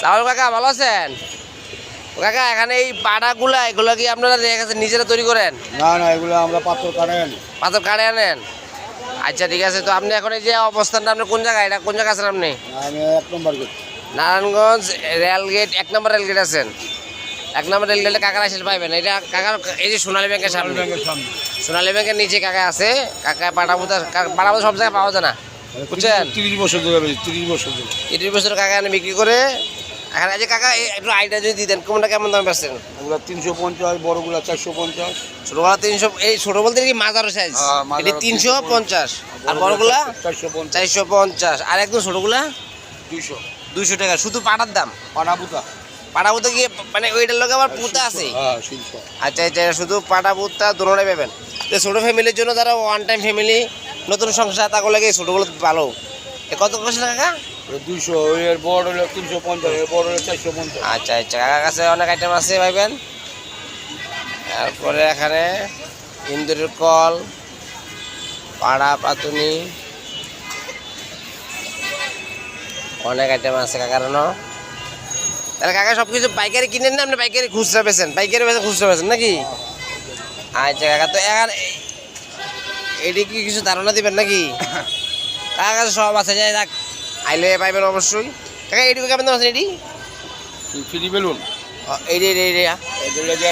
Saul কাকা ভালো আছেন? কাকা এখানে এই পাড়াগুলা এগুলো কি আপনারা দেখা নিজেরা তৈরি করেন? না না এগুলো আমরা পাথর কাটে আনি। পাথর কাটে আনেন? আচ্ছা ঠিক আছে তো আপনি এখন এই যে অবস্থানটা আপনি কোন জায়গায়? এটা কোন জায়গায় আছেন আপনি? আমি এক number gate. Narayanganj rail gate এক নম্বর রেল গেট আছেন? এক নম্বর রেল গেটে কাকার আসলে পাইবেন। এটা কাকার এই যে সোনালী ব্যাংকের সামনে। সোনালী ব্যাংকের নিচে কাকা আছে। কাকা পাটাপুতা পাটাপুতা সব জায়গায় পাওয়া যায় না। বুঝছেন? তিরিশ বছর ধরে তিরিশ বছর ধরে। তিরিশ বছর কাকা এনে বিক্রি করে এই যে কাকা একটু আইডিয়া যদি দিতেন কোনটা কেমন দামে বেচছেন? এগুলো তিনশো পঞ্চাশ বড়গুলো চারশো পঞ্চাশ। ছোটগুলা তিনশো এই ছোট বলতে কি মাজারো সাইজ এটি তিনশো পঞ্চাশ। আর বড়গুলা চারশো পঞ্চাশ। চারশো পঞ্চাশ। আর একদম ছোটগুলা? দুইশো। দুইশো টাকা। শুধু পাটার দাম? পানাপুতা পাটা পুঁতা কি মানে ওইটার লোক আবার পুঁতা আছে? হ্যাঁ আচ্ছা আচ্ছা শুধু পাটা পুঁতা দোনোটাই পাবেন। তো ছোটো ফ্যামিলির জন্য তারা ওয়ান টাইম ফ্যামিলি নতুন সংসার তাকে লাগে ছোটোগুলো ভালো। কত করছে কাকা? দুইশো এর বড় হলো তিনশো পঞ্চাশ এর বড় হলো চারশো পঞ্চাশ। আচ্ছা আচ্ছা কাকার কাছে অনেক আইটেম আছে ভাইবেন? তারপরে এখানে ইন্দুরের কল পাড়া পাতুনি অনেক আইটেম আছে কাকার ন? তাহলে কাকা সব কিছু পাইকারি কিনেন না আপনি পাইকারি খুচরা বেছেন পাইকারি বেছেন খুচরা বেছেন নাকি? আচ্ছা কাকা তো এখন এটি কি কিছু ধারণা দিবেন নাকি? কাছে সব আছে যাই যাক আইলে পাইবেন অবশ্যই। কাকা এটি কেমন আছে এটি ফ্রি বেলুন। ও, এই রে এই রে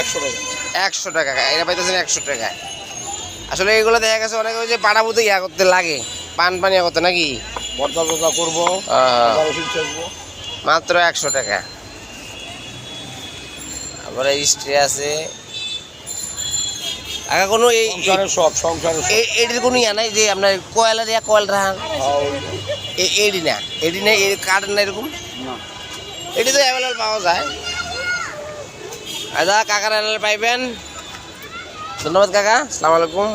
একশো টাকা। একশো টাকা এটা পাইতেছেন একশো টাকায় আসলে এগুলো দেখা গেছে অনেক ওই যে পাড়া পুঁতে ইয়া করতে লাগে পান পান ইয়া করতে নাকি? ভর্তা টর্তা করব মাত্র একশো টাকা। তারপরে স্ট্রে আছে। আগা কোনো এই সব সংসারের এটির কোনো ইয়া নাই যে আপনার কয়লার ইয়া কয়লা রাখান এডি না এডি না এর কাঠ না। এরকম এটি তো অ্যাভেলেবল পাওয়া যায়। আচ্ছা কাকার পাইবেন। ধন্যবাদ কাকা। সালাম আলাইকুম।